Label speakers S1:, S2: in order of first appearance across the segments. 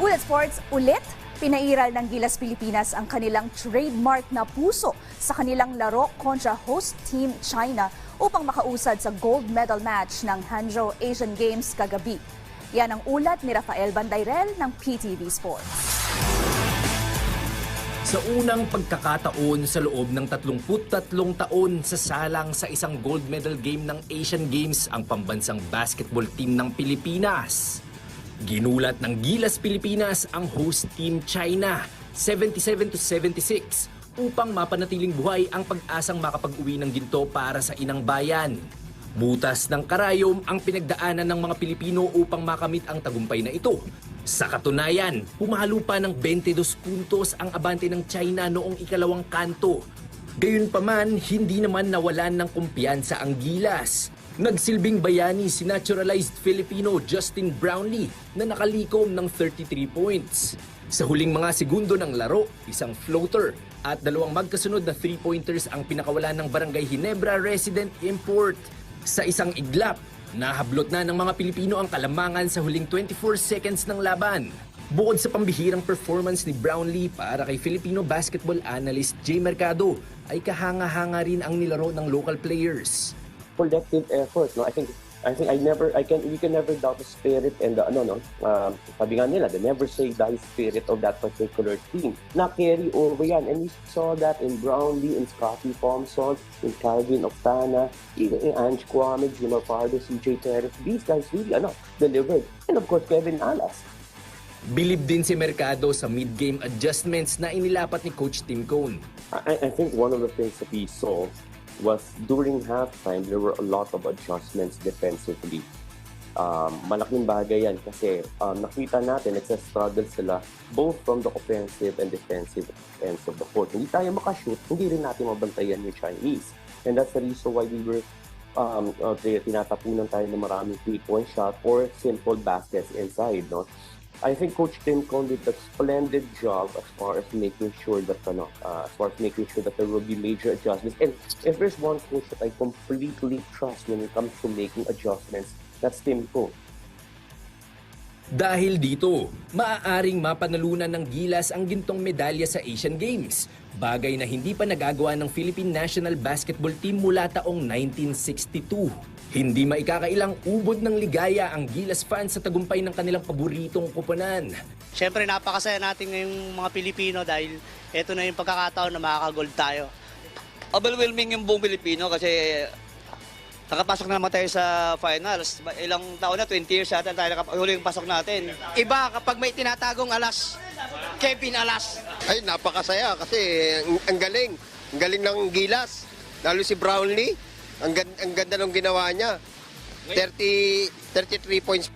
S1: Ulit Sports, ulit, pinairal ng Gilas Pilipinas ang kanilang trademark na puso sa kanilang laro kontra host team China upang makausad sa gold medal match ng Hangzhou Asian Games kagabi. Yan ang ulat ni Rafael Bandayrel ng PTV Sports.
S2: Sa unang pagkakataon sa loob ng 33 taon sa salang sa isang gold medal game ng Asian Games ang pambansang basketball team ng Pilipinas. Ginulat ng Gilas Pilipinas ang host team China 77 to 76 upang mapanatiling buhay ang pag-asang makapag-uwi ng ginto para sa inang bayan. Butas ng karayom ang pinagdaanan ng mga Pilipino upang makamit ang tagumpay na ito. Sa katunayan, pumalo pa ng 22 puntos ang abante ng China noong ikalawang kanto. Gayunpaman, hindi naman nawalan ng kumpiyansa ang gilas. Nagsilbing bayani si naturalized Filipino Justin Brownlee na nakalikom ng 33 points. Sa huling mga segundo ng laro, isang floater at dalawang magkasunod na three-pointers ang pinakawalan ng Barangay Hinebra resident import. Sa isang iglap, nahablot na ng mga Pilipino ang kalamangan sa huling 24 seconds ng laban. Bukod sa pambihirang performance ni Brownlee para kay Filipino basketball analyst Jay Mercado, ay kahanga-hanga rin ang nilaro ng local players.
S3: Collective effort no? I think i think i never i can we can never doubt the spirit and the ano no? Um, sabi nga nila the never say die spirit of that particular team na carry over yan. And we saw that in Brownlee in Scotty Thompson in Calvin Octana even in Ange Kwame Junior Pardo CJ Terres these guys really ano delivered. And of course Kevin Alas.
S2: Bilib din si Mercado sa mid-game adjustments na inilapat ni Coach Tim Cone.
S3: I, I think one of the things that we saw was during halftime, there were a lot of adjustments defensively. Um, malaking bagay yan kasi um, nakita natin nagsa-struggle sila both from the offensive and defensive ends of the court. Hindi tayo makashoot, hindi rin natin mabantayan yung Chinese. And that's the reason why we were um, uh, tinatapunan tayo ng maraming three-point shot or simple baskets inside. No? I think Coach Tim Cone did a splendid job as far as making sure that ano, uh, as far as making sure that there will be major adjustments. And if there's one coach that I completely trust when it comes to making adjustments, that's Tim Cone.
S2: Dahil dito, maaaring mapanalunan ng Gilas ang gintong medalya sa Asian Games. Bagay na hindi pa nagagawa ng Philippine National Basketball Team mula taong 1962. Hindi maikakailang ubod ng ligaya ang Gilas fans sa tagumpay ng kanilang paboritong kuponan.
S4: Siyempre napakasaya natin ngayong mga Pilipino dahil ito na yung pagkakataon na makakagold tayo.
S5: overwhelming yung buong Pilipino kasi nakapasok na naman tayo sa finals. Ilang taon na, 20 years yata tayo nakap- huling pasok natin.
S6: Iba kapag may tinatagong alas, Kevin Alas.
S7: Ay, napakasaya kasi ang, ang galing. Ang galing ng Gilas. Lalo si Brownlee. Ang, ang ganda ng ginawa niya. 30, 33 points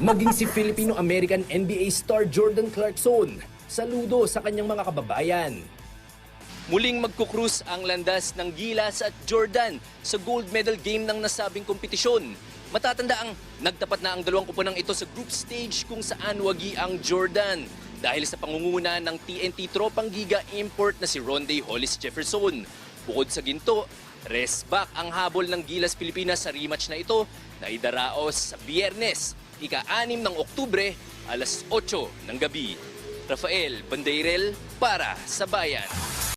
S2: Maging si Filipino-American NBA star Jordan Clarkson, saludo sa kanyang mga kababayan. Muling magkukrus ang landas ng Gilas at Jordan sa gold medal game ng nasabing kompetisyon. Matatanda ang nagtapat na ang dalawang kuponang ito sa group stage kung saan wagi ang Jordan dahil sa pangunguna ng TNT Tropang Giga import na si Ronde Hollis Jefferson. Bukod sa ginto, rest back ang habol ng Gilas Pilipinas sa rematch na ito na idaraos sa biyernes, ika-6 ng Oktubre, alas 8 ng gabi. Rafael Bandeirel para sa Bayan.